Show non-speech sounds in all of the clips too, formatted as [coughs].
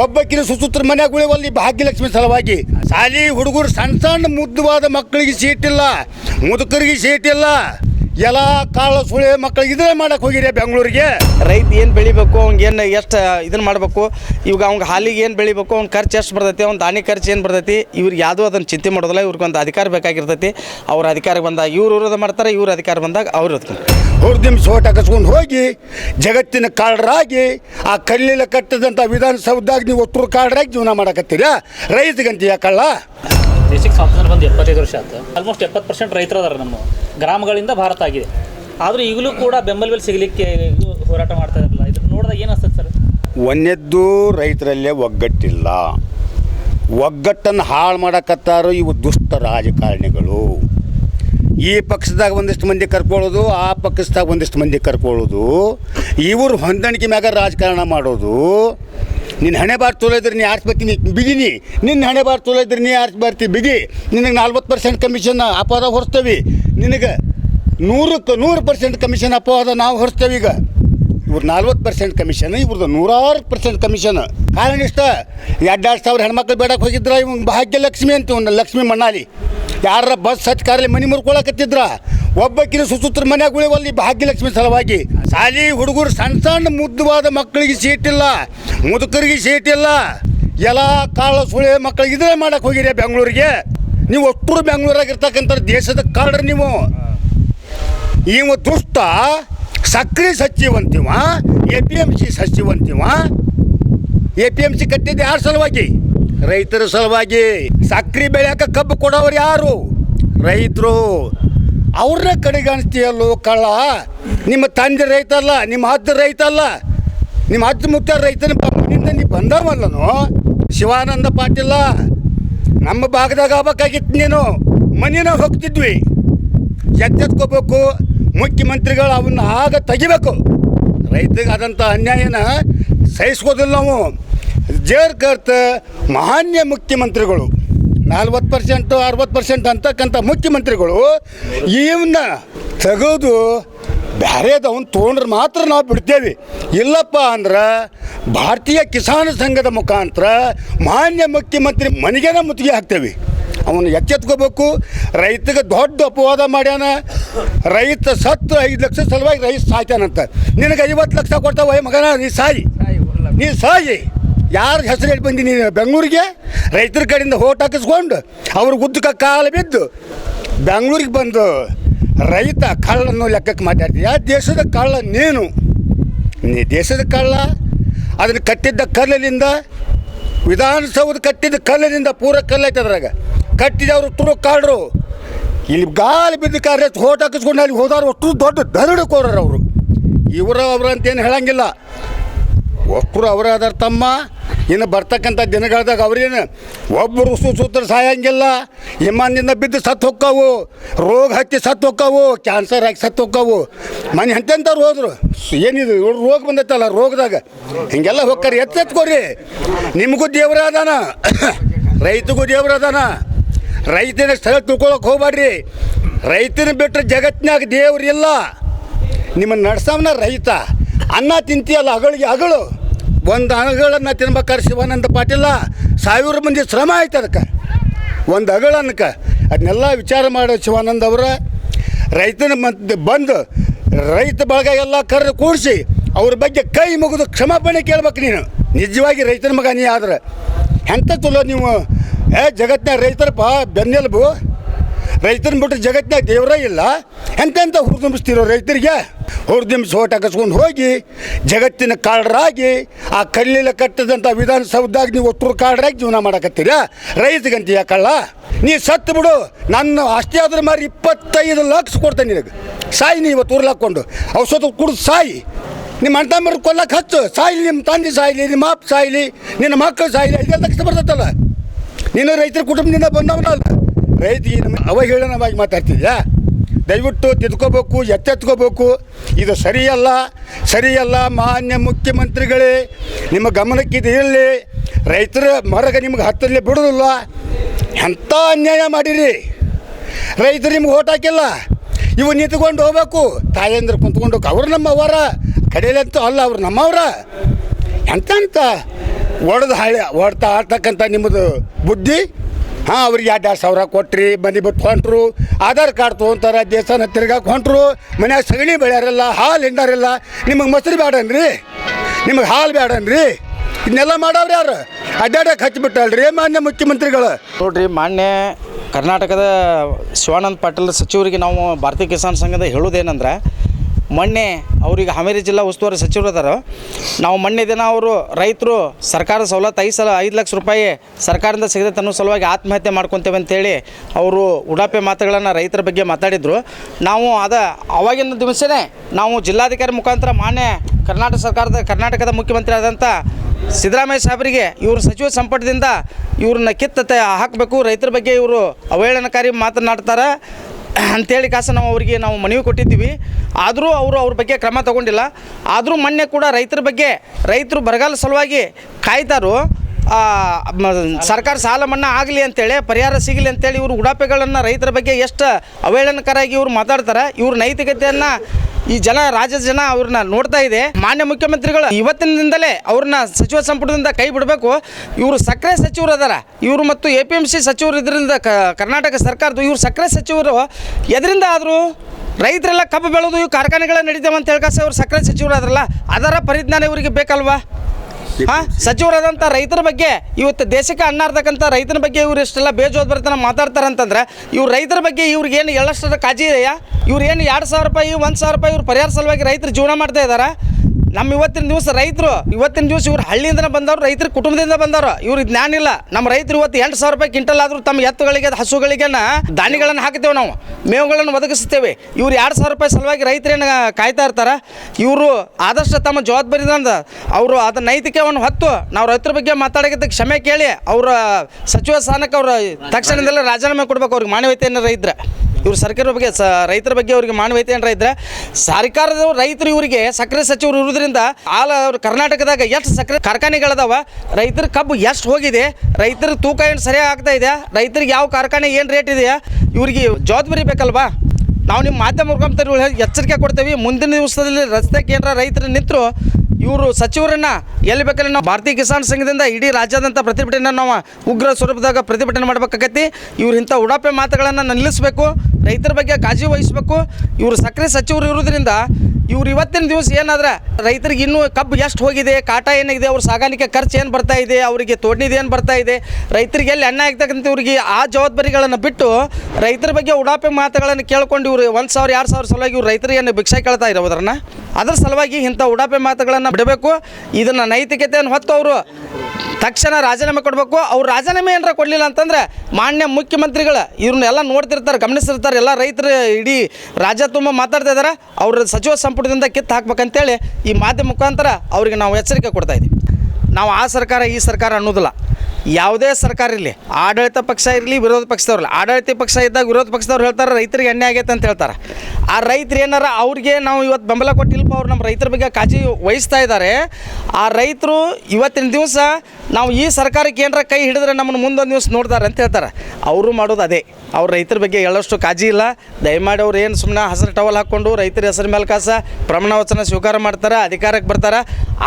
ಒಬ್ಬಕ್ಕಿನ ಸುಸೂತ್ರ ಮನ್ಯಾಗ ಒಲ್ಲಿ ಭಾಗ್ಯಲಕ್ಷ್ಮಿ ಸಲುವಾಗಿ. ಶಾಲಿ ಹುಡುಗರು ಸಣ್ಣ ಸಣ್ಣ ಮುದ್ದುವಾದ ಮಕ್ಕಳಿಗೆ ಸೀಟ್ ಇಲ್ಲ, ಮುದುಕರಿಗೆ ಸೀಟ್ ಇಲ್ಲ. ಎಲ್ಲ ಕಾಳು ಸುಳಿ ಮಕ್ಕಳಿಗೆ ಇದೇ ಮಾಡಕ್ಕೆ ಹೋಗಿರಿ ಬೆಂಗಳೂರಿಗೆ. ರೈತ ಏನು ಬೆಳಿಬೇಕು ಅವ್ನಿಗೆ ಏನು ಎಷ್ಟು ಇದನ್ನ ಮಾಡಬೇಕು? ಇವಾಗ ಅವ್ಗೆ ಹಾಲಿಗೆ ಏನು ಬೆಳಿಬೇಕು ಅವ್ನ ಖರ್ಚು ಎಷ್ಟು ಬರ್ತೈತಿ ಅವ್ನ ದಾನಿ ಖರ್ಚು ಏನು ಬರ್ತೈತಿ? ಇವ್ರಿಗೆ ಯಾವುದೂ ಅದನ್ನು ಚಿಂತೆ ಮಾಡೋದಿಲ್ಲ ಇವ್ರಿಗೆ ಒಂದು ಅಧಿಕಾರ ಬೇಕಾಗಿರ್ತೈತಿ. ಅವ್ರ ಅಧಿಕಾರಕ್ಕೆ ಬಂದಾಗ ಇವ್ರು ವಿರೋಧ ಮಾಡ್ತಾರೆ ಇವ್ರ ಅಧಿಕಾರ ಬಂದಾಗ ಅವ್ರು ಅವ್ರ ಸೋಟ ಕಸ್ಕೊಂಡು ಹೋಗಿ ಜಗತ್ತಿನ ಕಾಳರಾಗಿ ಆ ಕಲ್ಲಿಲ್ಲ ಕಟ್ಟದಂಥ ವಿಧಾನಸೌಧದಾಗ ನೀವು ಒಟ್ಟರು ಕಾಳರಾಗಿ ಜೀವನ ಮಾಡಕತ್ತೀರ? ರೈತಗಂತೀಯ ಕಳ್ಳ? ದೇಶಕ್ಕೆ ಸ್ವಾತಂತ್ರ್ಯ ಬಂದು ಎಪ್ಪತ್ತೈದು ವರ್ಷ ಆಯ್ತು ಆಲ್ಮೋಸ್ಟ್ ಎಪ್ಪತ್ತು ಪರ್ಸೆಂಟ್ ರೈತರು ಅದಾರ ನಮ್ಮ. ಗ್ರಾಮಗಳಿಂದ ಭಾರತ ಆಗಿದೆ. ಆದರೂ ಈಗಲೂ ಕೂಡ ಬೆಂಬಲ ಬೆಲೆ ಸಿಗಲಿಕ್ಕೆ ಹೋರಾಟ ಮಾಡ್ತಾ ಇರಲ್ಲ. ಇದನ್ನು ನೋಡಿದಾಗ ಏನು ಅನ್ಸುತ್ತೆ ಸರ್? ಒಂದೆದ್ದು ರೈತರಲ್ಲೇ ಒಗ್ಗಟ್ಟಿಲ್ಲ. ಒಗ್ಗಟ್ಟನ್ನು ಹಾಳು ಮಾಡಕತ್ತಾರು ಇವು ದುಷ್ಟ ರಾಜಕಾರಣಿಗಳು. ಈ ಪಕ್ಷದಾಗ ಒಂದಿಷ್ಟು ಮಂದಿ ಕರ್ಕೊಳ್ಳೋದು, ಆ ಪಕ್ಷದಾಗ ಒಂದಿಷ್ಟು ಮಂದಿ ಕರ್ಕೊಳ್ಳೋದು. ಇವರು ಹೊಂದಾಣಿಕೆ ಮ್ಯಾಗ ರಾಜಕಾರಣ ಮಾಡೋದು. ನಿನ್ನ ಹಣೆ ಬಾರ್ ತೊಲೈದ್ರೆ ನೀ ಆರ್ಸ್ ಬರ್ತೀನಿ ಬಿಗಿನಿ ನಿನ್ನ ಹಣೆ ಬಾರ್ ತೊಲೈದ್ರೆ ನೀ ಆರ್ಸ್ ಬರ್ತಿ, ಬಿಗಿ. ನಿನಗೆ ನಲ್ವತ್ತು ಪರ್ಸೆಂಟ್ ಕಮಿಷನ್ ಅಪವಾದ ಹೊರಿಸ್ತೇವೆ. ನಿನಗೆ ನೂರಕ್ಕೆ ನೂರು ಪರ್ಸೆಂಟ್ ಕಮಿಷನ್ ಅಪವಾದ ನಾವು ಹೊರಿಸ್ತೇವೆ ಈಗ. ಇವ್ರು ನಲ್ವತ್ತು ಪರ್ಸೆಂಟ್ ಕಮಿಷನ್ ಇವ್ರದ್ದು ನೂರಾರು ಪರ್ಸೆಂಟ್ ಕಮಿಷನ್. ಕಾರಣ ಇಷ್ಟ ಎರಡೆರಡು ಸಾವಿರ ಹೆಣ್ಮಕ್ಳು ಬೇಡಕ್ಕೆ ಹೋಗಿದ್ರ ಇವ್ ಭಾಗ್ಯಲಕ್ಷ್ಮಿ ಅಂತ ಲಕ್ಷ್ಮಿ ಮಣ್ಣಾಲಿ ಯಾರ ಬಸ್ ಹಚ್ಚಿ ಕಾರಲ್ಲಿ ಮನೆ ಮುರ್ಕೊಳಕತ್ತಿದ್ರ? ಒಬ್ಬಕ್ಕಿನ ಸುಸೂತ್ರ ಮನ್ಯಾಗ ಉಳಿವಲ್ಲಿ ಭಾಗ್ಯಲಕ್ಷ್ಮಿ ಸಲುವಾಗಿ. ಶಾಲಿ ಹುಡುಗರು ಸಣ್ಣ ಸಣ್ಣ ಮುದ್ದವಾದ ಮಕ್ಕಳಿಗೆ ಸೀಟ್ ಇಲ್ಲ. ಮುದುಕರಿಗೆ ಸೀಟ್ ಇಲ್ಲ. ಎಲ್ಲ ಕಾಳು ಸುಳಿ ಮಕ್ಕಳಿಗೆ ಇದ್ರೆ ಮಾಡಕ್ಕೆ ಹೋಗಿರಿ ಬೆಂಗಳೂರಿಗೆ. ನೀವು ಒಟ್ಟು ಬೆಂಗಳೂರಾಗ ಇರ್ತಕ್ಕಂಥ ದೇಶದ ಕಾಳ್ರಿ ನೀವು. ಇವ ದುಷ್ಟ, ಸಕ್ರೆ ಅಂತೀವ ಎ ಪಿ ಎಂ ಸಿ ಸಚಿವಂತಿವ. ಎ ಪಿ ಎಂ ಸಿ ಕಟ್ಟಿದ್ದು ಯಾರ ಸಲುವಾಗಿ? ರೈತರ ಸಲುವಾಗಿ. ಸಕ್ರೆ ಬೆಳೆಯಕ ಕಬ್ಬು ಕೊಡೋರು ಯಾರು? ರೈತರು. ಅವ್ರನ್ನ ಕಡೆಗಣಿಸ್ತೀಯಲ್ಲೋ ಕಳ್ಳ ನಿಮ್ಮ ತಂದೆ ರೈತ ಅಲ್ಲ ನಿಮ್ಮ ಅಜ್ಜ ರೈತ ಅಲ್ಲ ನಿಮ್ಮ ಅಜ್ಜ ಮುತ್ತ ರೈತನ ಮನೆಯಿಂದ ನೀ ಬಂದವಲ್ಲನು? ಶಿವಾನಂದ ಪಾಟೀಲ, ನಮ್ಮ ಭಾಗದಾಗ ಆಗ್ಬೇಕಾಗಿತ್ತು ನೀನು. ಮನೇನ ಹೋಗ್ತಿದ್ವಿ. ಎಚ್ಚೆತ್ಕೋಬೇಕು, ಮುಖ್ಯಮಂತ್ರಿಗಳು ಅವನ್ನ ಆಗ ತೆಗಿಬೇಕು. ರೈತರಿಗೆ ಆದಂಥ ಅನ್ಯಾಯನ ಸಹಿಸ್ಕೋದಿಲ್ಲ ನಾವು. ಜೇರ್ಕರ್ತ ಮಾನ್ಯ ಮುಖ್ಯಮಂತ್ರಿಗಳು. ನಲ್ವತ್ತು ಪರ್ಸೆಂಟು ಅರವತ್ತು ಪರ್ಸೆಂಟ್ ಅಂತಕ್ಕಂಥ ಮುಖ್ಯಮಂತ್ರಿಗಳು ಇವನ್ನ ತೆಗೆದು ಬ್ಯಾರೇದವನ್ನ ತೊಗೊಂಡ್ರೆ ಮಾತ್ರ ನಾವು ಬಿಡ್ತೇವೆ. ಇಲ್ಲಪ್ಪ ಅಂದ್ರೆ ಭಾರತೀಯ ಕಿಸಾನ್ ಸಂಘದ ಮುಖಾಂತರ ಮಾನ್ಯ ಮುಖ್ಯಮಂತ್ರಿ ಮನೆಗೇನ ಮುತ್ತಿಗೆ ಹಾಕ್ತೇವೆ. ಅವನು ಎಚ್ಚೆತ್ಕೋಬೇಕು. ರೈತಗೆ ದೊಡ್ಡ ಅಪವಾದ ಮಾಡ್ಯಾನ. ರೈತ ಸತ್ತು ಐದು ಲಕ್ಷ ಸಲುವಾಗಿ ರೈತ ಸಾಯ್ತಾನಂತ. ನಿನಗೆ ಐವತ್ತು ಲಕ್ಷ ಕೊಡ್ತಾವ ಮಗನ? ನೀ ಸಾಯಿ. ನೀ ಸಾಯಿ. ಯಾರ ಹೆಸರು ಹೇಳಿ ಬಂದಿ ನೀನು? ಬೆಂಗಳೂರಿಗೆ? ರೈತರ ಕಡೆಯಿಂದ ಹೋಟ್ ಹಾಕಿಸ್ಕೊಂಡು ಅವ್ರ ಉದ್ದಕ್ಕೆ ಕಾಲು ಬಿದ್ದು ಬೆಂಗಳೂರಿಗೆ ಬಂದು ರೈತ ಕಳ್ಳನ್ನು ಲೆಕ್ಕಕ್ಕೆ ಮಾತಾಡ್ತೀಯ ದೇಶದ ಕಳ್ಳ ನೀನು? ನೀ ದೇಶದ ಕಳ್ಳ? ಅದನ್ನು ಕಟ್ಟಿದ್ದ ಕಲ್ಲಿನಿಂದ, ವಿಧಾನಸೌಧ ಕಟ್ಟಿದ್ದ ಕಲ್ಲಿನಿಂದ ಪೂರ ಕಲ್ಲು ಐತೆ ಅದ್ರಾಗ ಕಟ್ಟಿದವರು ತುರು ಕಾಡ್ರು. ಇಲ್ಲಿ ಗಾಲಿ ಬಿದ್ದ ಕಾರ್ಯ ಹೋಟ್ ಹಾಕಿಸ್ಕೊಂಡು ಅಲ್ಲಿ ಹೋದವ್ರು ಅಷ್ಟು ದೊಡ್ಡ ದರಡಕೋರರು ಅವರು. ಇವರು ಅಂತೇನು ಹೇಳಂಗಿಲ್ಲ. ಒಬ್ಬರು ಅವರೇ ಅದಾರ ತಮ್ಮ ಇನ್ನು ಬರ್ತಕ್ಕಂಥ ದಿನಗಳದಾಗ ಅವ್ರೇನು ಒಬ್ಬರು ಸುಸೂತ್ರ ಸಾಯಂಗಿಲ್ಲ ಹಿಮಾನಿಂದ ಬಿದ್ದು ಸತ್ತು ಹೊಕ್ಕಾವು, ರೋಗ ಹತ್ತಿ ಸತ್ತು ಹೊಕ್ಕಾವು, ಕ್ಯಾನ್ಸರ್ ಆಗಿ ಸತ್ತು ಹೊಕ್ಕಾವು. ಮನೆ ಎಂತೆಂಥವ್ರು ಹೋದ್ರು. ಏನಿದು, ಇವ್ರು ರೋಗ ಬಂದೈತಲ್ಲ ರೋಗದಾಗ. ಹಿಂಗೆಲ್ಲ ಹೊಕ್ಕಾರೆ ಎತ್ತೆತ್ಕೋರಿ ನಿಮಗೂ ದೇವ್ರ ಅದಾನ. [coughs] ರೈತಗೂ ದೇವ್ರ ಅದಾನ. ರೈತನ ಸ್ಥಳ ತಿಳ್ಕೊಳಕ್ಕೆ ಹೋಗ್ಬೇಡ್ರಿ ರೈತನ ಬಿಟ್ಟರೆ ಜಗತ್ತಿನಾಗ ದೇವ್ರಿಲ್ಲ. ನಿಮ್ಮನ್ನು ನಡ್ಸವನ ರೈತ. ಅನ್ನ ತಿಂತೀಯಲ್ಲ ಅಗಳಿಗೆ ಅಗಳು ಒಂದು ಅಗಳನ್ನ ತಿನ್ಬೇಕಾದ್ರೆ ಶಿವಾನಂದ ಪಾಟೀಲ, ಸಾವಿರ ಮಂದಿ ಶ್ರಮ ಆಯ್ತು ಅದಕ್ಕೆ. ಒಂದು ಅಗಳನ್ನಕ್ಕೆ. ಅದನ್ನೆಲ್ಲ ವಿಚಾರ ಮಾಡೋ ಶಿವಾನಂದ ಅವರ, ರೈತನ ಮಂದಿ ಬಂದು ರೈತ ಬಳಗ ಎಲ್ಲ ಕರೆದು ಕೂಡಿಸಿ ಅವ್ರ ಬಗ್ಗೆ ಕೈ ಮುಗಿದು ಕ್ಷಮಾಪಣೆ ಕೇಳ್ಬೇಕು ನೀನು. ನಿಜವಾಗಿ ರೈತನ ಮಗ ನೀ ಆದ್ರೆ. ಎಂಥ ಚಲೋ ನೀವು? ಏ, ಜಗತ್ತಿನ ರೈತರಪ್ಪ, ಬೆನ್ನೆಲುಬು. ರೈತನ ಬಿಟ್ಟರೆ ಜಗತ್ತಿನಾಗ ದೇವರೇ ಇಲ್ಲ. ಎಂತೆಂಥ ಹುರಿದುಂಬಿಸ್ತಿರೋ ರೈತರಿಗೆ? ಹುರಿದುಂಬಿಸಿ ಓಟ್ ಹಾಕಿಸ್ಕೊಂಡು ಹೋಗಿ, ಜಗತ್ತಿನ ಕಾಳರಾಗಿ ಆ ಕಲ್ಲಿಲ್ಲ ಕಟ್ಟದಂಥ ವಿಧಾನಸೌಧದಾಗ ನೀವು ಒಟ್ಟರು ಕಾಳರಾಗಿ ಜೀವನ ಮಾಡಕತ್ತೀರ? ರೈತಗಂತೀಯ ಕಳ್ಳ? ನೀ ಸತ್ತು ಬಿಡು. ನನ್ನ ಅಷ್ಟೇ ಆದ್ರೆ ಮಾರಿ ಇಪ್ಪತ್ತೈದು ಲಕ್ಷ ಕೊಡ್ತೇನೆ ನಿನಗೆ. ಸಾಯಿ ನೀ ಇವತ್ತು ಉರ್ಲಾಕೊಂಡು ಔಷಧ ಕುಡಿದು ಸಾಯಿ. ನಿಮ್ಮ ಅಣ್ಣ ತಮ್ಮ ಕೊಲ್ಲಕ್ಕೆ ಹಚ್ಚು. ಸಾಯಿಲಿ ನಿಮ್ಮ ತಂದೆ ಸಾಯಿಲಿ, ನಿಮ್ಮ ಅಪ್ಪ ಸಾಯಿಲಿ, ನಿನ್ನ ಮಕ್ಕಳು ಸಾಯಿಲಿ ಐದು ಲಕ್ಷ ಬರ್ತೈತಲ್ಲ. ನೀನು ರೈತರ ಕುಟುಂಬದಿಂದ ಬಂದವನಲ್ಲ. ರೈತಿಗೆ ಅವಹೇಳನವಾಗಿ ಮಾತಾಡ್ತಿದ್ಯಾ? ದಯವಿಟ್ಟು ತಿದ್ಕೋಬೇಕು, ಎತ್ತೆತ್ಕೋಬೇಕು. ಇದು ಸರಿಯಲ್ಲ ಸರಿಯಲ್ಲ ಮಾನ್ಯ ಮುಖ್ಯಮಂತ್ರಿಗಳೇ. ನಿಮ್ಮ ಗಮನಕ್ಕೆ ಇದು ಇರಲಿ. ರೈತರ ಮರಗ ನಿಮ್ಗೆ ಹತ್ತಲ್ಲಿ ಬಿಡೋದಿಲ್ಲ. ಎಂಥ ಅನ್ಯಾಯ ಮಾಡಿರಿ? ರೈತರು ನಿಮ್ಗೆ ಓಟ್ ಹಾಕಿಲ್ಲ. ಇವು ನಿಂತ್ಕೊಂಡು ಹೋಗ್ಬೇಕು. ತಾಯಂದ್ರೆ ಕುಂತ್ಕೊಂಡು ಅವ್ರು ನಮ್ಮವರ ಕಡೆಯಲ್ಲಂತೂ ಅಲ್ಲ, ಅವ್ರು ನಮ್ಮವ್ರ ಎಂತ ಒಡೆದು ಹಳೆ ಹೊಡ್ತಾ ಆಡ್ತಕ್ಕಂಥ ನಿಮ್ಮದು ಬುದ್ಧಿ? ಹಾಂ, ಅವ್ರಿಗೆ ಎರಡು ಎರಡು ಸಾವಿರ ಕೊಟ್ರಿ, ಮನೆ ಬಿಟ್ಟು ಹೊಂಟ್ರು. ಆಧಾರ್ ಕಾರ್ಡ್ ತೊಗೊಂತಾರೆ ದೇವಸ್ಥಾನ ತಿರ್ಗಾಕ್ ಹೊಂಟ್ರು. ಮನ್ಯಾಗ ಸಗಣಿ ಬೆಳ್ಯಾರಲ್ಲ, ಹಾಲು ಹಿಂಡಾರಿಲ್ಲ. ನಿಮಗೆ ಮೊಸರು ಬೇಡನ್ರಿ ನಿಮಗೆ ಹಾಲು ಬೇಡನ್ರಿ ಇದನ್ನೆಲ್ಲ ಮಾಡವ್ರು ಯಾರು? ಅಡ್ಡಾಡಕ್ಕೆ ಹಚ್ಚಿಬಿಟ್ಟಲ್ರಿ ಮಾನ್ಯ ಮುಖ್ಯಮಂತ್ರಿಗಳು. ನೋಡ್ರಿ, ಮಾನ್ಯ ಕರ್ನಾಟಕದ ಶಿವಾನಂದ ಪಾಟೀಲ್ ಸಚಿವರಿಗೆ ನಾವು ಭಾರತೀಯ ಕಿಸಾನ್ ಸಂಘದ ಹೇಳೋದೇನೆಂದ್ರೆ ಮೊನ್ನೆ ಅವ್ರಿಗೆ ಹಾವೇರಿ ಜಿಲ್ಲಾ ಉಸ್ತುವಾರಿ ಸಚಿವರು ಅದಾರ ನಾವು ಮೊನ್ನೆ ದಿನ ಅವರು ರೈತರು ಸರ್ಕಾರ ಸವಲತ್ತು ಐದು ಸಲ ಐದು ಲಕ್ಷ ರೂಪಾಯಿ ಸರ್ಕಾರದಿಂದ ಸಿಗದೆ ತನ್ನ ಸಲುವಾಗಿ ಆತ್ಮಹತ್ಯೆ ಮಾಡ್ಕೊತೇವೆ ಅಂತೇಳಿ ಅವರು ಉಡಾಪೆ ಮಾತುಗಳನ್ನು ರೈತರ ಬಗ್ಗೆ ಮಾತಾಡಿದರು. ನಾವು ಅದ ಅವಾಗಿನ ದಿವಸನೇ ನಾವು ಜಿಲ್ಲಾಧಿಕಾರಿ ಮುಖಾಂತರ ಮಾನ್ಯ ಕರ್ನಾಟಕ ಸರ್ಕಾರದ ಕರ್ನಾಟಕದ ಮುಖ್ಯಮಂತ್ರಿ ಆದಂಥ ಸಿದ್ದರಾಮಯ್ಯ ಸಾಹೇಬರಿಗೆ ಇವರು ಸಚಿವ ಸಂಪುಟದಿಂದ ಇವ್ರನ್ನ ಕಿತ್ತತೆ ಹಾಕಬೇಕು, ರೈತರ ಬಗ್ಗೆ ಇವರು ಅವಹೇಳನಕಾರಿ ಮಾತನಾಡ್ತಾರೆ. ಅಂತೇಳಿ ಕಾಸ ನಾವು ಅವರಿಗೆ ನಾವು ಮನವಿ ಕೊಟ್ಟಿದ್ದೀವಿ. ಆದರೂ ಅವರು ಅವ್ರ ಬಗ್ಗೆ ಕ್ರಮ ತಗೊಂಡಿಲ್ಲ. ಆದರೂ ಮೊನ್ನೆ ಕೂಡ ರೈತರ ಬಗ್ಗೆ ರೈತರು ಬರಗಾಲ ಸಲುವಾಗಿ ಕಾಯ್ತಾರೋ ಸರ್ಕಾರ ಸಾಲ ಮನ್ನಾ ಆಗಲಿ ಅಂತೇಳಿ, ಪರಿಹಾರ ಸಿಗಲಿ ಅಂತೇಳಿ ಇವರು ಉಡಾಪೆಗಳನ್ನು ರೈತರ ಬಗ್ಗೆ ಎಷ್ಟು ಅವಹೇಳನಕರಾಗಿ ಇವರು ಮಾತಾಡ್ತಾರೆ, ಇವ್ರ ನೈತಿಕತೆಯನ್ನು ಈ ಜನ, ರಾಜ್ಯದ ಜನ ಅವ್ರನ್ನ ನೋಡ್ತಾ ಇದೆ. ಮಾನ್ಯ ಮುಖ್ಯಮಂತ್ರಿಗಳು ಇವತ್ತಿನಿಂದಲೇ ಅವ್ರನ್ನ ಸಚಿವ ಸಂಪುಟದಿಂದ ಕೈ ಬಿಡಬೇಕು. ಇವರು ಸಕ್ಕರೆ ಸಚಿವರು ಅದಾರ. ಇವರು ಮತ್ತು ಎ ಪಿ ಎಂ ಸಿ ಸಚಿವರು ಇದರಿಂದ ಕರ್ನಾಟಕ ಸರ್ಕಾರದ್ದು ಇವರು ಸಕ್ಕರೆ ಸಚಿವರು. ಎದರಿಂದ ಆದರೂ ರೈತರೆಲ್ಲ ಕಬ್ಬು ಬೆಳೆದು ಇವು ಕಾರ್ಖಾನೆಗಳ ನಡೀತಾವೆ ಅಂತ ಹೇಳ್ಕಾಸ ಅವ್ರು ಸಕ್ಕರೆ ಸಚಿವರು ಅದರಲ್ಲ ಅದರ ಪರಿಜ್ಞಾನ ಇವರಿಗೆ ಬೇಕಲ್ವಾ? ಹಾಂ ಸಚಿವರಾದಂಥ ರೈತರ ಬಗ್ಗೆ ಇವತ್ತು ದೇಶಕ್ಕೆ ಅನ್ನಾರ್ತಕ್ಕಂಥ ರೈತನ ಬಗ್ಗೆ ಇವ್ರು ಇಷ್ಟೆಲ್ಲ ಬೇಜವಾಬ್ದಾರಿತನ ಮಾತಾಡ್ತಾರೆ ಅಂತಂದ್ರೆ ಇವ್ರು ರೈತರ ಬಗ್ಗೆ ಇವ್ರಿಗೆ ಏನು ಎಳ್ಳಷ್ಟರ ಕಾಳಜಿ ಇದೆಯಾ? ಇವ್ರು ಏನು ಎರಡು ಸಾವಿರ ರೂಪಾಯಿ ಒಂದು ಸಾವಿರ ರೂಪಾಯಿ ಇವ್ರು ಪರಿಹಾರ ಸಲುವಾಗಿ ರೈತರು ಜೀವನ ಮಾಡ್ತಾ ಇದ್ದಾರೆ ನಮ್ಮ ಇವತ್ತಿನ ದಿವಸ ರೈತರು, ಇವತ್ತಿನ ದಿವಸ ಇವ್ರು ಹಳ್ಳಿಯಿಂದ ಬಂದವರು, ರೈತರ ಕುಟುಂಬದಿಂದ ಬಂದವರು. ಇವ್ರಿಗೆ ಜ್ಞಾನ ಇಲ್ಲ. ನಮ್ಮ ರೈತರು ಇವತ್ತು ಎಂಟು ಸಾವಿರ ರೂಪಾಯಿ ಕ್ವಿಂಟಲ್ ಆದರೂ ತಮ್ಮ ಎತ್ತುಗಳಿಗೆ ಹಸುಗಳಿಗೆ ಧಾನ್ಯಗಳನ್ನು ಹಾಕ್ತೇವೆ ನಾವು. ಮೇವುಗಳನ್ನು ಒದಗಿಸ್ತೇವೆ ಇವ್ರು ಎರಡು ಸಾವಿರ ರೂಪಾಯಿ ಸಲುವಾಗಿ ರೈತರೇನು ಕಾಯ್ತಾ ಇರ್ತಾರೆ? ಇವರು ಆದಷ್ಟು ತಮ್ಮ ಜವಾಬ್ದಾರಿದಿಂದ ಅವರು ಅದರ ನೈತಿಕವನ್ನು ಹೊತ್ತು ನಾವು ರೈತರ ಬಗ್ಗೆ ಮಾತಾಡೋಕ್ಕೆ ಕ್ಷಮೆ ಕೇಳಿ ಅವರ ಸಚಿವ ಸ್ಥಾನಕ್ಕೆ ಅವ್ರ ತಕ್ಷಣದಲ್ಲೇ ರಾಜೀನಾಮೆ ಕೊಡ್ಬೇಕು ಅವ್ರಿಗೆ ಮಾನವೀಯತೆ ರೈತರ. ಇವ್ರು ಸರ್ಕಾರ ಬಗ್ಗೆ, ಸ, ರೈತರ ಬಗ್ಗೆ ಅವರಿಗೆ ಮಾನವೀಯತೆ ಏನರ ಇದ್ರೆ, ಸರ್ಕಾರದ ರೈತರು ಇವರಿಗೆ ಸಕ್ಕರೆ ಸಚಿವರು ಇರೋದ್ರಿಂದ ಆಲ ಅವ್ರ ಕರ್ನಾಟಕದಾಗ ಎಷ್ಟು ಸಕ್ಕರೆ ಕಾರ್ಖಾನೆಗಳದಾವ, ರೈತರ ಕಬ್ಬು ಎಷ್ಟು ಹೋಗಿದೆ, ರೈತರ ತೂಕ ಏನು ಸರಿಯಾಗಿ ಆಗ್ತಾ ಇದೆ, ರೈತರಿಗೆ ಯಾವ ಕಾರ್ಖಾನೆ ಏನು ರೇಟ್ ಇದೆಯಾ ಇವರಿಗೆ ಜವಾಬ್ದಾರಿ ಬೇಕಲ್ವಾ? ನಾವು ನಿಮ್ಮ ಮಾಧ್ಯಮ ಮುಖಾಂತರ ಎಚ್ಚರಿಕೆ ಕೊಡ್ತೇವೆ, ಮುಂದಿನ ದಿವಸದಲ್ಲಿ ರಸ್ತೆಗೆ ಏನರ ರೈತರು ನಿಂತರು, ಇವರು ಸಚಿವರನ್ನ ಎಲ್ಲಿ ಬೇಕಲ್ಲಿ ನಾವು ಭಾರತೀಯ ಕಿಸಾನ್ ಸಂಘದಿಂದ ಇಡೀ ರಾಜ್ಯಾದ್ಯಂತ ಪ್ರತಿಭಟನೆ ನಾವು ಉಗ್ರ ಸ್ವರೂಪದಾಗ ಪ್ರತಿಭಟನೆ ಮಾಡಬೇಕಾಗತ್ತಿ ಇವ್ರು ಇಂಥ ಉಡಾಪೆ ಮಾತುಗಳನ್ನು ನಿಲ್ಲಿಸಬೇಕು ರೈತರ ಬಗ್ಗೆ ಕಾಳಜಿ ವಹಿಸಬೇಕು. ಇವರು ಸಕ್ಕರೆ ಸಚಿವರು ಇರೋದ್ರಿಂದ ಇವ್ರು ಇವತ್ತಿನ ದಿವಸ ಏನಾದ್ರೆ ರೈತರಿಗೆ ಇನ್ನೂ ಕಬ್ಬು ಎಷ್ಟು ಹೋಗಿದೆ, ಕಾಟ ಏನಿದೆ ಅವ್ರ ಸಾಗಾಣಿಕೆ ಖರ್ಚು ಏನು ಬರ್ತಾ ಇದೆ, ಅವರಿಗೆ ತೋಡ್ನಿದು ಏನು ಬರ್ತಾ ಇದೆ, ರೈತರಿಗೆ ಎಲ್ಲಿ ಆಗ್ತಕ್ಕಂಥ ಇವ್ರಿಗೆ ಆ ಜವಾಬ್ದಾರಿಗಳನ್ನು ಬಿಟ್ಟು ರೈತರ ಬಗ್ಗೆ ಉಡಾಪೆ ಮಾತುಗಳನ್ನು ಕೇಳ್ಕೊಂಡು ಇವರು ಒಂದು ಸಾವಿರ, ಎರಡು ಸಾವಿರ ಸಲುವಾಗಿ ಇವ್ರು ರೈತರಿಗೆ ಭಿಕ್ಷೆ ಕೇಳ್ತಾ ಇರೋದ್ರನ್ನ ಅದರ ಸಲುವಾಗಿ ಇಂಥ ಉಡಾಪೆ ಮಾತುಗಳನ್ನು ಬಿಡಬೇಕು. ಇದನ್ನು ನೈತಿಕತೆಯನ್ನು ಹೊತ್ತು ಅವರು ತಕ್ಷಣ ರಾಜೀನಾಮೆ ಕೊಡಬೇಕು. ಅವ್ರು ರಾಜೀನಾಮೆ ಏನಾರ ಕೊಡಲಿಲ್ಲ ಅಂತಂದ್ರೆ ಮಾನ್ಯ ಮುಖ್ಯಮಂತ್ರಿಗಳು ಇವ್ರನ್ನೆಲ್ಲ ನೋಡ್ತಿರ್ತಾರೆ ಗಮನಿಸಿರ್ತಾರೆ ಎಲ್ಲ ರೈತರು ಇಡೀ ರಾಜ್ಯ ತುಂಬ ಮಾತಾಡ್ತಾ ಇದ್ದಾರೆ ಅವ್ರ ಸಚಿವ ಸಂಪುಟದಿಂದ ಕಿತ್ತು ಹಾಕ್ಬೇಕಂತೇಳಿ ಈ ಮಾಧ್ಯಮ ಮುಖಾಂತರ ಅವರಿಗೆ ನಾವು ಎಚ್ಚರಿಕೆ ಕೊಡ್ತಾ ಇದ್ದೀವಿ ನಾವು ಆ ಸರ್ಕಾರ, ಈ ಸರ್ಕಾರ ಅನ್ನೋದಿಲ್ಲ. ಯಾವುದೇ ಸರ್ಕಾರ ಇರಲಿ, ಆಡಳಿತ ಪಕ್ಷ ಇರಲಿ, ವಿರೋಧ ಪಕ್ಷದವ್ರಲ್ಲ ಆಡಳಿತ ಪಕ್ಷ ಇದ್ದಾಗ ವಿರೋಧ ಪಕ್ಷದವ್ರು ಹೇಳ್ತಾರೆ, ರೈತರಿಗೆ ಅನ್ಯಾಯ ಆಗೈತೆ ಅಂತ ಹೇಳ್ತಾರೆ. ಆ ರೈತರು ಏನಾರ ಅವ್ರಿಗೆ ನಾವು ಇವತ್ತು ಬೆಂಬಲ ಕೊಟ್ಟಿಲ್ಲಪ್ಪ ಅವ್ರು ನಮ್ಮ ರೈತರ ಬಗ್ಗೆ ಕಾಳಜಿ ವಹಿಸ್ತಾ ಇದ್ದಾರೆ. ಆ ರೈತರು ಇವತ್ತಿನ ದಿವಸ ನಾವು ಈ ಸರ್ಕಾರಕ್ಕೆ ಏನಾರ ಕೈ ಹಿಡಿದ್ರೆ ನಮ್ಮನ್ನು ಮುಂದೊಂದು ದಿವಸ ನೋಡ್ತಾರೆ ಅಂತ ಹೇಳ್ತಾರೆ. ಅವರು ಮಾಡೋದು ಅದೇ. ಅವ್ರ ರೈತರ ಬಗ್ಗೆ ಎಳ್ಳಷ್ಟು ಕಾಳಜಿ ಇಲ್ಲ. ದಯಮಾಡಿ ಅವ್ರು ಏನು ಸುಮ್ಮನೆ ಹಸಿರು ಟವಲ್ ಹಾಕ್ಕೊಂಡು ರೈತರ ಹೆಸರು ಮೇಲೆ ಕಾಸ ಪ್ರಮಾಣ ವಚನ ಸ್ವೀಕಾರ ಮಾಡ್ತಾರೆ, ಅಧಿಕಾರಕ್ಕೆ ಬರ್ತಾರೆ.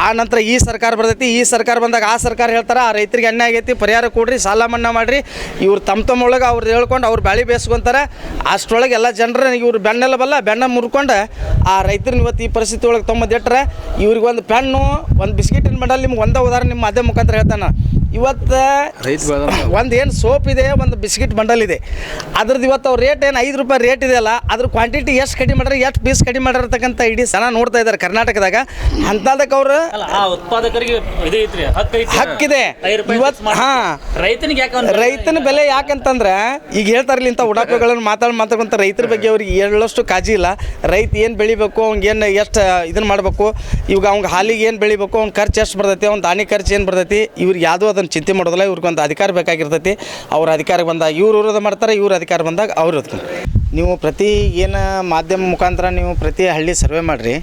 ಆ ನಂತರ ಈ ಸರ್ಕಾರ ಬರ್ತೈತಿ, ಈ ಸರ್ಕಾರ ಬಂದಾಗ ಆ ಸರ್ಕಾರ ಹೇಳ್ತಾರೆ, ಆ ರೈತರಿಗೆ ಅನ್ಯಾಯ ಆಗೈತಿ, ಪರಿಹಾರ ಕೊಡ್ರಿ, ಸಾಲ ಮನ್ನಾ ಮಾಡಿರಿ. ಇವ್ರು ತಮ್ಮ ತಮ್ಮೊಳಗೆ ಅವ್ರು ಹೇಳ್ಕೊಂಡು ಅವ್ರು ಬ್ಯಾಳಿ ಬೇಸ್ಕೊಂತಾರೆ. ಅಷ್ಟರೊಳಗೆ ಎಲ್ಲ ಜನರ ಇವ್ರು ಬೆನ್ನೆಲ್ಲ ಬಲ್ಲ, ಬೆನ್ನ ಮುರ್ಕೊಂಡು ಆ ರೈತರನ್ನ ಇವತ್ತು ಈ ಪರಿಸ್ಥಿತಿ ಒಳಗೆ ತೊಂಬದಿಟ್ರೆ ಇವ್ರಿಗೆ ಒಂದು ಪೆನ್ನು, ಒಂದು ಬಿಸ್ಕಿಟಿನ ಮಾಡಲ್ಲ ನಿಮ್ಗೆ ಒಂದೇ ಉದಾಹರಣೆ ನಿಮ್ಮ ಮಾಧ್ಯಮ ಮುಖಾಂತರ ಹೇಳ್ತಾನೆ. ಇವತ್ತು ಒಂದು ಏನು ಸೋಪ್ ಇದೆ ಒಂದು ಬಿಸ್ಕಿಟ್ ಬಂಡಲ್ ಇದೆ. ಅದ್ರದ್ದು ಇವತ್ತು ಅವ್ರ ರೇಟ್ ಏನು ಐದು ರೂಪಾಯಿ ರೇಟ್ ಇದೆಯಲ್ಲ ಅದ್ರ ಕ್ವಾಂಟಿಟಿ ಎಷ್ಟು ಕಡಿಮೆ ಮಾಡ್ರೆ ಎಷ್ಟು ಪೀಸ್ ಕಡಿಮೆ ಮಾಡಿರ್ತಕ್ಕಂಥ ಇಡೀ ಸನ ನೋಡ್ತಾ ಇದ್ದಾರೆ ಕರ್ನಾಟಕದಾಗ. ಅಂಥದಕ್ಕೆ ಅವರು ಅಲ್ಲ ಆ ಉತ್ಪಾದಕರಿಗೆ ಹಕ್ಕಿದೆ. ಇವತ್ತು- ಹಾಂ. ರೈತನ ಬೆಲೆ ಯಾಕಂತಂದ್ರೆ ಈಗ ಹೇಳ್ತಾರಲ್ಲ ಇಂಥ ಉಡಾಪೆಗಳನ್ನು ಮಾತಾಡಿ ಮಾತಾಡ್ಕೊಂತ ರೈತರ ಬಗ್ಗೆ ಅವ್ರಿಗೆ ಹೇಳೋಷ್ಟು ಕಾಜಿ ಇಲ್ಲ. ರೈತ ಏನು ಬೆಳಿಬೇಕು ಅವ್ನಿಗೆ ಏನು ಎಷ್ಟು ಇದನ್ನು ಮಾಡಬೇಕು ಇವಾಗ ಅವ್ನಿಗೆ ಹಾಲಿಗೆ ಏನು ಬೆಳಿಬೇಕು ಅವ್ನ ಖರ್ಚು ಎಷ್ಟು ಬರ್ತೈತಿ ಅವ್ನ ದಾನಿ ಖರ್ಚು ಏನು ಬರ್ತೈತಿ ಇವ್ರಿಗೆ ಯಾವುದೂ ಅದನ್ನು ಚಿಂತೆ ಮಾಡೋದಿಲ್ಲ ಇವ್ರಿಗೆ ಒಂದು ಅಧಿಕಾರ ಬೇಕಾಗಿರ್ತೈತಿ. ಅವ್ರ ಅಧಿಕಾರ ಬಂದಾಗ ಇವ್ರು ಇರೋದು ಮಾಡ್ತಾರೆ, ಇವ್ರ ಅಧಿಕಾರ ಬಂದಾಗ ಅವ್ರು ಇರ್ತಾರೆ ನೀವು ಪ್ರತಿ ಏನು ಮಾಧ್ಯಮ ಮುಖಾಂತರ ನೀವು ಪ್ರತಿ ಹಳ್ಳಿ ಸರ್ವೆ ಮಾಡಿರಿ.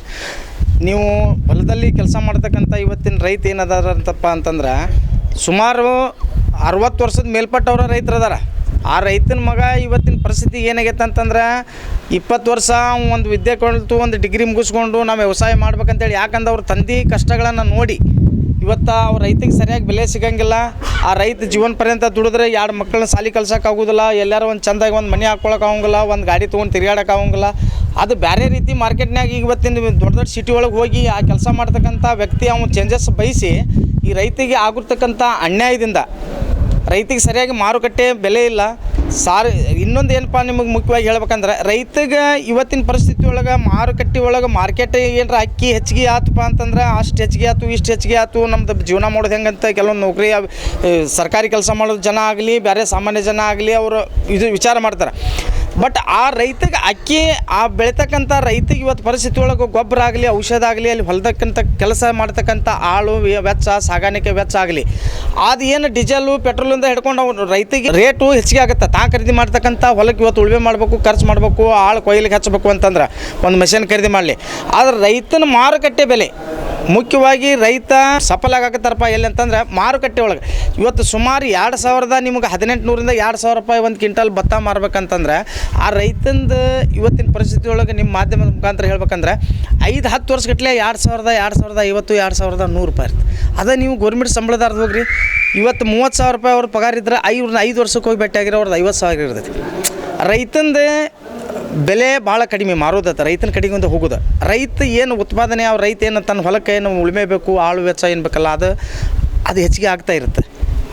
ನೀವು ಹೊಲದಲ್ಲಿ ಕೆಲಸ ಮಾಡ್ತಕ್ಕಂಥ ಇವತ್ತಿನ ರೈತ ಏನದಾರಂತಪ್ಪ ಅಂತಂದ್ರೆ, ಸುಮಾರು ಅರವತ್ತು ವರ್ಷದ ಮೇಲ್ಪಟ್ಟವ್ರ ರೈತರು ಅದಾರ. ಆ ರೈತನ ಮಗ ಇವತ್ತಿನ ಪರಿಸ್ಥಿತಿ ಏನಾಗೈತೆ ಅಂತಂದ್ರೆ, ಇಪ್ಪತ್ತು ವರ್ಷ ಒಂದು ವಿದ್ಯೆ ಕಲಿತು ಒಂದು ಡಿಗ್ರಿ ಮುಗಿಸ್ಕೊಂಡು ನಾವು ವ್ಯವಸಾಯ ಮಾಡ್ಬೇಕಂತೇಳಿ, ಯಾಕಂದ್ರೆ ಅವ್ರ ತಂದೆ ಕಷ್ಟಗಳನ್ನು ನೋಡಿ ಇವತ್ತು ಅವ್ರ ರೈತಿಗೆ ಸರಿಯಾಗಿ ಬೆಲೆ ಸಿಗಂಗಿಲ್ಲ. ಆ ರೈತ ಜೀವನ ಪರ್ಯಂತ ದುಡಿದ್ರೆ ಎರಡು ಮಕ್ಕಳನ್ನ ಸಾಲಿ ಕಲ್ಸಕ್ಕೆ ಆಗೋದಿಲ್ಲ, ಎಲ್ಲರೂ ಒಂದು ಚಂದಾಗಿ ಒಂದು ಮನೆ ಹಾಕ್ಕೊಳಕ್ಕೆ ಆಗಂಗಿಲ್ಲ, ಒಂದು ಗಾಡಿ ತೊಗೊಂಡು ತಿರ್ಗಾಡಕ್ಕೆ ಆಗಂಗಿಲ್ಲ. ಅದು ಬೇರೆ ರೀತಿ ಮಾರ್ಕೆಟ್ನಾಗ ಈಗ ಇವತ್ತಿನ ದೊಡ್ಡ ದೊಡ್ಡ ಸಿಟಿ ಒಳಗೆ ಹೋಗಿ ಆ ಕೆಲಸ ಮಾಡ್ತಕ್ಕಂಥ ವ್ಯಕ್ತಿ ಅವನು ಚೇಂಜಸ್ ಬಯಸಿ ಈ ರೈತಿಗೆ ಆಗಿರ್ತಕ್ಕಂಥ ಅನ್ಯಾಯದಿಂದ ರೈತಿಗೆ ಸರಿಯಾಗಿ ಮಾರುಕಟ್ಟೆ ಬೆಲೆ ಇಲ್ಲ. ಸಾರಿ, ಇನ್ನೊಂದು ಏನಪ್ಪ ನಿಮಗೆ ಮುಖ್ಯವಾಗಿ ಹೇಳ್ಬೇಕಂದ್ರೆ ರೈತಗೆ ಇವತ್ತಿನ ಪರಿಸ್ಥಿತಿ ಒಳಗೆ, ಮಾರುಕಟ್ಟೆ ಒಳಗೆ ಮಾರ್ಕೆಟ್ ಏನರ ಅಕ್ಕಿ ಹೆಚ್ಚಿಗೆ ಆತಪ್ಪ ಅಂತಂದ್ರೆ, ಅಷ್ಟು ಹೆಚ್ಚಿಗೆ ಆಯ್ತು ಇಷ್ಟು ಹೆಚ್ಚಿಗೆ ಆಯ್ತು ನಮ್ದು ಜೀವನ ಮಾಡೋದು ಹೆಂಗಂತ ಕೆಲವೊಂದು ನೌಕರಿ ಸರ್ಕಾರಿ ಕೆಲಸ ಮಾಡೋ ಜನ ಆಗಲಿ ಬೇರೆ ಸಾಮಾನ್ಯ ಜನ ಆಗಲಿ, ಅವರು ಇದು ವಿಚಾರ ಮಾಡ್ತಾರೆ. ಬಟ್ ಆ ರೈತಗೆ ಅಕ್ಕಿ, ಆ ಬೆಳಿತಕ್ಕಂಥ ರೈತಗೆ ಇವತ್ತು ಪರಿಸ್ಥಿತಿ ಒಳಗೆ ಗೊಬ್ಬರ ಆಗಲಿ, ಔಷಧ ಆಗಲಿ, ಅಲ್ಲಿ ಹೊಲದಕ್ಕಂಥ ಕೆಲಸ ಮಾಡ್ತಕ್ಕಂಥ ಆಳು ವೆಚ್ಚ, ಸಾಗಾಣಿಕೆ ವೆಚ್ಚ ಆಗಲಿ, ಅದು ಏನು ಡೀಸೆಲು ಪೆಟ್ರೋಲಿಂದ ಹಿಡ್ಕೊಂಡು ಅವ್ರು ರೈತಿಗೆ ರೇಟು ಹೆಚ್ಚಿಗೆ ಆಗುತ್ತೆ. ತಾ ಖರೀದಿ ಮಾಡ್ತಕ್ಕಂಥ ಹೊಲಕ್ಕೆ ಇವತ್ತು ಉಳುವೆ ಮಾಡಬೇಕು, ಖರ್ಚು ಮಾಡಬೇಕು, ಆಳು ಕೊಯ್ಲಿಗೆ ಹಚ್ಚಬೇಕು ಅಂತಂದ್ರೆ ಒಂದು ಮೆಷಿನ್ ಖರೀದಿ ಮಾಡಲಿ. ಆದ್ರೆ ರೈತನ ಮಾರುಕಟ್ಟೆ ಬೆಲೆ, ಮುಖ್ಯವಾಗಿ ರೈತ ಸಫಲ ಆಗಕತ್ತಾರಪ್ಪ ಎಲ್ಲಿ ಅಂತಂದ್ರೆ ಮಾರುಕಟ್ಟೆ ಒಳಗೆ. ಇವತ್ತು ಸುಮಾರು ಎರಡು ಸಾವಿರದ ನಿಮ್ಗೆ ಹದಿನೆಂಟು ನೂರಿಂದ ಎರಡು ಸಾವಿರ ರೂಪಾಯಿ ಒಂದು ಕ್ವಿಂಟಲ್ ಭತ್ತ ಮಾರ್ಬೇಕಂತಂದ್ರೆ, ಆ ರೈತಂದು ಇವತ್ತಿನ ಪರಿಸ್ಥಿತಿ ಒಳಗೆ ನಿಮ್ಮ ಮಾಧ್ಯಮದ ಮುಖಾಂತರ ಹೇಳ್ಬೇಕಂದ್ರೆ, ಐದು ಹತ್ತು ವರ್ಷಗಟ್ಟಲೆ ಎರಡು ಸಾವಿರದ ಎರಡು ಸಾವಿರದ ಐವತ್ತು, ಎರಡು ಸಾವಿರದ ನೂರು ರೂಪಾಯಿ ಇರ್ತದೆ ಅದೇ ನೀವು ಗೌರ್ಮೆಂಟ್ ಸಂಬಳದಾರ್ದು ಹೋಗ್ರಿ. ಇವತ್ತು ಮೂವತ್ತು ಸಾವಿರ ರೂಪಾಯಿ ಅವ್ರ ಪಗಾರ ಇದ್ರೆ ಐವ್ರನ್ನ ಐದು ವರ್ಷಕ್ಕೆ ಹೋಗಿ ಭೇಟಿ ಆಗಿರೋ ಅವ್ರದ್ದು ಐವತ್ತು ಸಾವಿರ ಇರ್ತೈತಿ. ರೈತಂದು ಬೆಲೆ ಭಾಳ ಕಡಿಮೆ ಮಾರೋದತ್ತ, ರೈತನ ಕಡೆಗೆ ಒಂದು ಹೋಗೋದು. ರೈತ ಏನು ಉತ್ಪಾದನೆ, ಅವ್ರ ರೈತ ಏನು ತನ್ನ ಹೊಲಕ್ಕೆ ಏನು ಉಳುಮೆ ಬೇಕು ಆಳು ವೆಚ್ಚ ಏನು ಬೇಕಲ್ಲ, ಅದು ಅದು ಹೆಚ್ಚಿಗೆ ಆಗ್ತಾ ಇರುತ್ತೆ.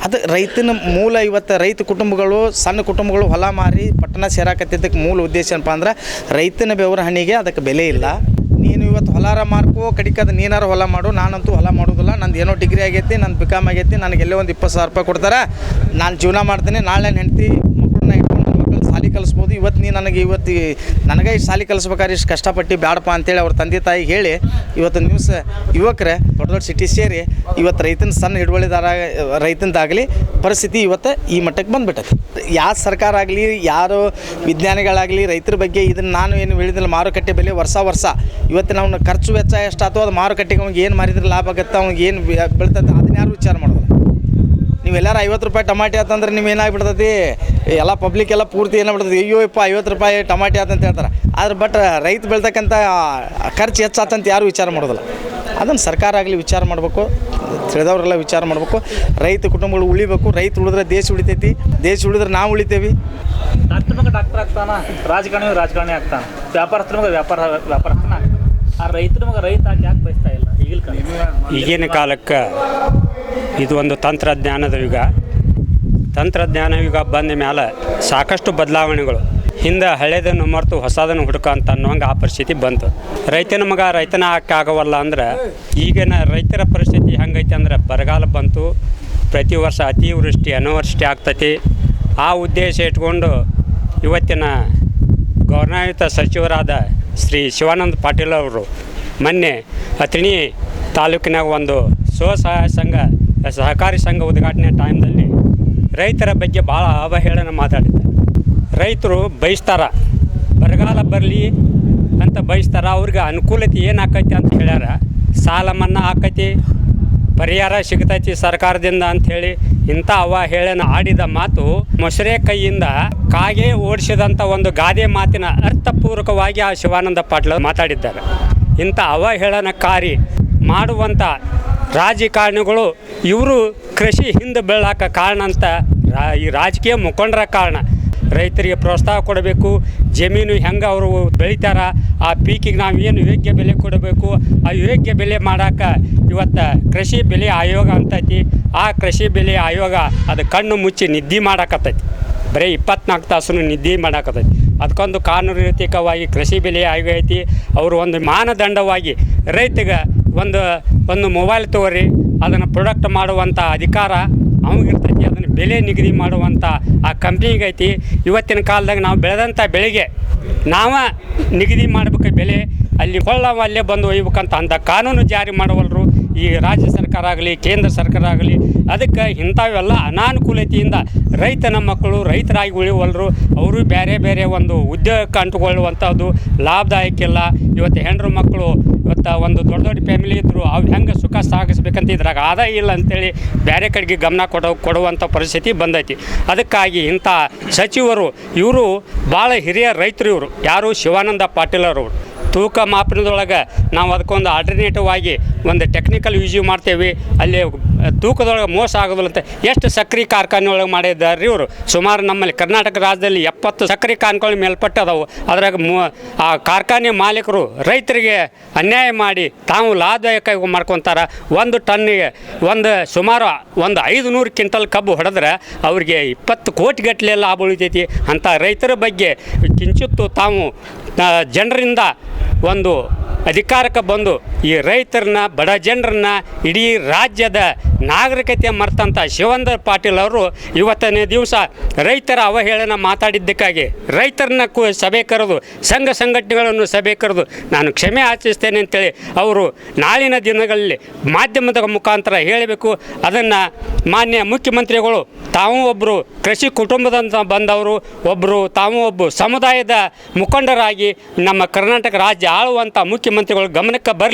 ಅದು ರೈತನ ಮೂಲ ಇವತ್ತು ರೈತ ಕುಟುಂಬಗಳು, ಸಣ್ಣ ಕುಟುಂಬಗಳು ಹೊಲ ಮಾರಿ ಪಟ್ಟಣ ಸೇರಾಕತ್ತಿದ್ದಕ್ಕೆ ಮೂಲ ಉದ್ದೇಶ ಏನಪ್ಪ ಅಂದ್ರೆ ರೈತನ ಬೆವರ ಹಣ್ಣಿಗೆ ಅದಕ್ಕೆ ಬೆಲೆ ಇಲ್ಲ. ಇವತ್ತು ಹೊಲಾರ ಮಾರ್ಕು, ಕಡಿಕದ ನೀನಾರ ಹೊಲ ಮಾಡು, ನಾನಂತೂ ಹೊಲ ಮಾಡೋದಿಲ್ಲ. ನಂದು ಏನೋ ಡಿಗ್ರಿ ಆಗೈತಿ, ನಂದು ಬಿಕಾಮ್ ಆಗೈತಿ, ನನಗೆ ಎಲ್ಲೇ ಒಂದು ಇಪ್ಪತ್ತು ಸಾವಿರ ರೂಪಾಯಿ ಕೊಡ್ತಾರೆ. ನಾನು ಜೀವನ ಮಾಡ್ತೀನಿ, ನಾಳೆ ನನ್ನ ಹೆಂಡ್ತಿ ಮಕ್ಕಳನ್ನ ಇಟ್ಕೊಂಡು ಮಕ್ಕಳು ಕಲಿಸ್ಬೋದು. ಇವತ್ತು ನೀ ನನಗೆ ಇವತ್ತು ನನಗೆ ಈ ಶಾಲೆ ಕಲಿಸ್ಬೇಕಾದ್ರೆ ಇಷ್ಟು ಕಷ್ಟಪಟ್ಟು ಬ್ಯಾಡಪ್ಪ ಅಂತೇಳಿ ಅವ್ರ ತಂದೆ ತಾಯಿ ಹೇಳಿ ಇವತ್ತು ನ್ಯೂಸ್ ಯುವಕರೇ, ದೊಡ್ಡ ದೊಡ್ಡ ಸಿಟಿ ಸೇರಿ ಇವತ್ತು ರೈತನ ಸಣ್ಣ ಹಿಡುವಳಿದಾರ ರೈತನದಾಗಲಿ ಪರಿಸ್ಥಿತಿ ಇವತ್ತು ಈ ಮಟ್ಟಕ್ಕೆ ಬಂದುಬಿಟ್ಟೈತೆ. ಯಾವ ಸರ್ಕಾರ ಆಗಲಿ, ಯಾರು ವಿಜ್ಞಾನಿಗಳಾಗಲಿ, ರೈತರ ಬಗ್ಗೆ ಇದನ್ನು ನಾನು ಏನು ಹೇಳಿದಿಲ್ಲ, ಮಾರುಕಟ್ಟೆ ಬೆಲೆ ವರ್ಷ ವರ್ಷ. ಇವತ್ತು ನಾವು ಖರ್ಚು ವೆಚ್ಚ ಎಷ್ಟಾಯ್ತು ಅದು ಮಾರುಕಟ್ಟೆಗೆ ಅವ್ನಿಗೆ ಏನು ಮಾರಿದ್ರೆ ಲಾಭ ಆಗುತ್ತೆ, ಅವ್ನಿಗೆ ಏನು ಬೀಳ್ತದೆ ಅದನ್ನ ಯಾರು ವಿಚಾರ ಮಾಡೋದು ನೀವು ಎಲ್ಲಾರು ಐವತ್ತು ರೂಪಾಯಿ ಟಮಾಟಿ ಆತಂದ್ರೆ ನೀವು ಏನಾಗ್ಬಿಡ್ತೈತಿ? ಎಲ್ಲ ಪಬ್ಲಿಕ್ ಎಲ್ಲ ಪೂರ್ತಿ ಏನಾಗ್ಬಿಡ್ತೈತಿ? ಅಯ್ಯೋ ಇಪ್ಪ ಐವತ್ತು ರೂಪಾಯಿ ಟಮಾಟಿ ಆತಂತ ಹೇಳ್ತಾರೆ. ಆದ್ರೆ ಬಟ್ ರೈತ ಬೆಳ್ತಕ್ಕಂಥ ಖರ್ಚು ಹೆಚ್ಚಾತಂತ ಯಾರು ವಿಚಾರ ಮಾಡೋದಿಲ್ಲ. ಅದನ್ನು ಸರ್ಕಾರ ಆಗಲಿ ವಿಚಾರ ಮಾಡಬೇಕು. ತಿಳಿದವರೆಲ್ಲ ವಿಚಾರ ಮಾಡಬೇಕು. ರೈತ ಕುಟುಂಬಗಳು ಉಳಿಬೇಕು. ರೈತ ಉಳಿದ್ರೆ ದೇಶ ಉಳಿತೈತಿ. ದೇಶ ಉಳಿದ್ರೆ ನಾವು ಉಳಿತೇವಿ. ಡಾಕ್ಟರ್ ಮಗ ಡಾಕ್ಟರ್ ಆಗ್ತಾನ? ರಾಜಕಾರಣಿ ರಾಜಕಾರಣಿ ಆಗ್ತಾನ. ವ್ಯಾಪಾರಸ್ಥರ ಮಗ ವ್ಯಾಪಾರ ವ್ಯಾಪಾರಸ್ಥನ ಆಗ್ತಾನ. ಆ ರೈತರ ಮಗ ರೈತ ಆಗಿ ಯಾಕೆ ಬಯಸ್ತಾ ಇಲ್ಲ? ಈಗಿನ ಕಾಲಕ್ಕೆ ಇದು ಒಂದು ತಂತ್ರಜ್ಞಾನದ ಯುಗ. ತಂತ್ರಜ್ಞಾನ ಯುಗ ಬಂದ ಮೇಲೆ ಸಾಕಷ್ಟು ಬದಲಾವಣೆಗಳು. ಹಿಂದೆ ಹಳೇದನ್ನು ಮರೆತು ಹೊಸದನ್ನು ಹುಡುಕ ಅಂತ ಅನ್ನೋಂಗೆ ಆ ಪರಿಸ್ಥಿತಿ ಬಂತು. ರೈತನ ಮಗ ರೈತನ ಆಗವಲ್ಲ ಅಂದ್ರೆ ಈಗಿನ ರೈತರ ಪರಿಸ್ಥಿತಿ ಹೆಂಗೈತೆ ಅಂದ್ರೆ ಬರಗಾಲ ಬಂತು. ಪ್ರತಿ ವರ್ಷ ಅತಿವೃಷ್ಟಿ, ಅನಾವೃಷ್ಟಿ ಆಗ್ತತಿ. ಆ ಉದ್ದೇಶ ಇಟ್ಕೊಂಡು ಇವತ್ತಿನ ಗೌರವಾನ್ವಿತ ಸಚಿವರಾದ ಶ್ರೀ ಶಿವಾನಂದ ಪಾಟೀಲ್ ಅವರು ಮೊನ್ನೆ ಅಥಣಿ ತಾಲೂಕಿನಾಗ ಒಂದು ಸ್ವಸಹಾಯ ಸಂಘ ಸಹಕಾರಿ ಸಂಘ ಉದ್ಘಾಟನೆ ಟೈಮ್ದಲ್ಲಿ ರೈತರ ಬಗ್ಗೆ ಭಾಳ ಅವಹೇಳನ ಮಾತಾಡಿದ್ದೆ ರೈತರು ಬಯಸ್ತಾರ. ಬರಗಾಲ ಬರಲಿ ಅಂತ ಬಯಸ್ತಾರ. ಅವ್ರಿಗೆ ಅನುಕೂಲತೆ ಏನು ಆಕೈತಿ ಅಂತ ಹೇಳ್ಯಾರ. ಸಾಲ ಮನ್ನಾ ಆಕೈತಿ. ಪರಿಹಾರ ಸಿಗ್ತೈತಿ ಸರ್ಕಾರದಿಂದ ಅಂಥೇಳಿ ಇಂಥ ಅವಹೇಳನ ಆಡಿದ ಮಾತು ಮೊಸರೆ ಕೈಯಿಂದ ಕಾಗೆ ಓಡಿಸಿದಂಥ ಒಂದು ಗಾದೆ ಮಾತಿನ ಅರ್ಥಪೂರ್ವಕವಾಗಿ ಆ ಶಿವಾನಂದ ಪಾಟೀಲ್ ಮಾತಾಡಿದ್ದಾರೆ. ಇಂಥ ಅವಹೇಳನಕಾರಿ ಮಾಡುವಂಥ ರಾಜಕಾರಣಿಗಳು, ಇವರು ಕೃಷಿ ಹಿಂದೆ ಬೀಳಾಕ ಕಾರಣ ಅಂತ ರಾ- ಈ ರಾಜಕೀಯ ಮುಖಂಡರ ಕಾರಣ. ರೈತರಿಗೆ ಪ್ರೋತ್ಸಾಹ ಕೊಡಬೇಕು, ಜಮೀನು ಹೆಂಗೆ ಅವರು ಬೆಳಿತಾರ, ಆ ಪೀಕಿಗೆ ನಾವು ಏನು ಯೋಗ್ಯ ಬೆಲೆ ಕೊಡಬೇಕು, ಆ ಯೋಗ್ಯ ಬೆಲೆ ಮಾಡಾಕ ಇವತ್ತು ಕೃಷಿ ಬೆಲೆ ಆಯೋಗ ಅಂತೈತಿ. ಆ ಕೃಷಿ ಬೆಲೆ ಆಯೋಗ ಅದು ಕಣ್ಣು ಮುಚ್ಚಿ ನಿದ್ದೆ ಮಾಡಾಕತ್ತೈತಿ. ಬರೀ ಇಪ್ಪತ್ನಾಲ್ಕು ತಾಸು ನಿದ್ದೆ ಮಾಡಾಕತ್ತೈತಿ. ಅದಕ್ಕೊಂದು ಕಾನೂನಿತಿಕವಾಗಿ ಕೃಷಿ ಬೆಲೆ ಆಯೋಗ ಐತಿ. ಅವರು ಒಂದು ಮಾನದಂಡವಾಗಿ ರೈತಗೆ ಒಂದು ಒಂದು ಮೊಬೈಲ್ ತಗೋರಿ ಅದನ್ನು ಪ್ರೊಡಕ್ಟ್ ಮಾಡುವಂಥ ಅಧಿಕಾರ ಅವಾಗಿರ್ತೈತಿ ಅದನ್ನು ಬೆಲೆ ನಿಗದಿ ಮಾಡುವಂಥ ಆ ಕಂಪ್ನಿಗೈತಿ ಇವತ್ತಿನ ಕಾಲದಾಗ ನಾವು ಬೆಳೆದಂಥ ಬೆಳೆಗೆ ನಾವು ನಿಗದಿ ಮಾಡಬೇಕು ಬೆಲೆ, ಅಲ್ಲಿ ಕೊಳ್ಳ ಅಲ್ಲೇ ಬಂದು ಒಯ್ಬೇಕಂತ ಅಂಥ ಕಾನೂನು ಜಾರಿ ಮಾಡವಲ್ರು ಈ ರಾಜ್ಯ ಸರ್ಕಾರ ಆಗಲಿ, ಕೇಂದ್ರ ಸರ್ಕಾರ ಆಗಲಿ, ಅದಕ್ಕೆ ಇಂಥವೆಲ್ಲ ಅನಾನುಕೂಲತೆಯಿಂದ ರೈತನ ಮಕ್ಕಳು ರೈತರಾಗಿ ಉಳಿವಲ್ರು ಅವರು ಬೇರೆ ಬೇರೆ ಒಂದು ಉದ್ಯೋಗಕ್ಕೆ ಅಂಟುಕೊಳ್ಳುವಂಥದ್ದು ಲಾಭದಾಯಕ ಇಲ್ಲ ಇವತ್ತು ಹೆಣ್ಣು ಮಕ್ಕಳು ಇವತ್ತು ಒಂದು ದೊಡ್ಡ ದೊಡ್ಡ ಫ್ಯಾಮಿಲಿ ಇದ್ದರು ಅವು ಹೆಂಗೆ ಸುಖ ಸಾಗಿಸ್ಬೇಕಂತ ಇದ್ರಾಗ ಆದಾಯ ಇಲ್ಲ ಅಂತೇಳಿ ಬೇರೆ ಕಡೆಗೆ ಗಮನ ಕೊಡೋ ಕೊಡುವಂಥ ಪರಿಸ್ಥಿತಿ ಬಂದೈತಿ. ಅದಕ್ಕಾಗಿ ಇಂಥ ಸಚಿವರು, ಇವರು ಭಾಳ ಹಿರಿಯ ರೈತರು ಇವರು, ಯಾರು ಶಿವಾನಂದ ಪಾಟೀಲ್ ಅವರು. ತೂಕ ಮಾಪನದೊಳಗೆ ನಾವು ಅದಕ್ಕೊಂದು ಆಲ್ಟರ್ನೇಟಿವ್ ಆಗಿ ಒಂದು ಟೆಕ್ನಿಕಲ್ ಯೂಸ್ ಮಾಡ್ತೇವೆ. ಅಲ್ಲಿ ತೂಕದೊಳಗೆ ಮೋಸ ಆಗೋದಿಲ್ಲ ಅಂತ ಎಷ್ಟು ಸಕ್ಕರೆ ಕಾರ್ಖಾನೆ ಒಳಗೆ ಮಾಡಿದ್ದಾರೆ ಇವರು? ಸುಮಾರು ನಮ್ಮಲ್ಲಿ ಕರ್ನಾಟಕ ರಾಜ್ಯದಲ್ಲಿ ಎಪ್ಪತ್ತು ಸಕ್ಕರೆ ಕಾರ್ಖಾನೆ ಮೇಲ್ಪಟ್ಟು ಅದಾವು ಅದ್ರಾಗ ಮೂ, ಆ ಕಾರ್ಖಾನೆ ಮಾಲೀಕರು ರೈತರಿಗೆ ಅನ್ಯಾಯ ಮಾಡಿ ತಾವು ಲಾಭದಾಯಕ ಮಾಡ್ಕೊತಾರೆ. ಒಂದು ಟನ್ನಿಗೆ ಒಂದು ಸುಮಾರು ಒಂದು ಐದು ನೂರು ಕ್ವಿಂಟಲ್ ಕಬ್ಬು ಹೊಡೆದ್ರೆ ಅವ್ರಿಗೆ ಇಪ್ಪತ್ತು ಕೋಟಿ ಗಟ್ಟಲೆ ಲಾಭ ಉಳಿತೈತಿ ಅಂಥ ರೈತರ ಬಗ್ಗೆ ಕಿಂಚಿತ್ತು ತಾವು. ಜನರಿಂದ ಒಂದು ಅಧಿಕಾರಕ್ಕೆ ಬಂದು ಈ ರೈತರನ್ನ, ಬಡ ಜನರನ್ನ, ಇಡೀ ರಾಜ್ಯದ ನಾಗರಿಕತೆ ಮರ್ತಂಥ ಶಿವಂದ್ರ ಪಾಟೀಲ್ ಅವರು ಇವತ್ತನೇ ದಿವಸ ರೈತರ ಅವಹೇಳನ ಮಾತಾಡಿದ್ದಕ್ಕಾಗಿ ರೈತರನ್ನ ಕು ಸಭೆ ಕರೆದು, ಸಂಘ ಸಂಘಟನೆಗಳನ್ನು ಸಭೆ ಕರೆದು ನಾನು ಕ್ಷಮೆ ಆಚರಿಸ್ತೇನೆ ಅಂತೇಳಿ ಅವರು ನಾಳಿನ ದಿನಗಳಲ್ಲಿ ಮಾಧ್ಯಮದ ಮುಖಾಂತರ ಹೇಳಬೇಕು. ಅದನ್ನು ಮಾನ್ಯ ಮುಖ್ಯಮಂತ್ರಿಗಳು, ತಾವು ಒಬ್ಬರು ಕೃಷಿ ಕುಟುಂಬದಂತ ಬಂದವರು ಒಬ್ಬರು ತಾವು ಒಬ್ಬ ಸಮುದಾಯದ ಮುಖಂಡರಾಗಿ ನಮ್ಮ ಕರ್ನಾಟಕ ರಾಜ್ಯ ಆಳುವಂಥ ಮುಖ್ಯಮಂತ್ರಿಗಳ ಗಮನಕ್ಕೆ ಬರಲಿ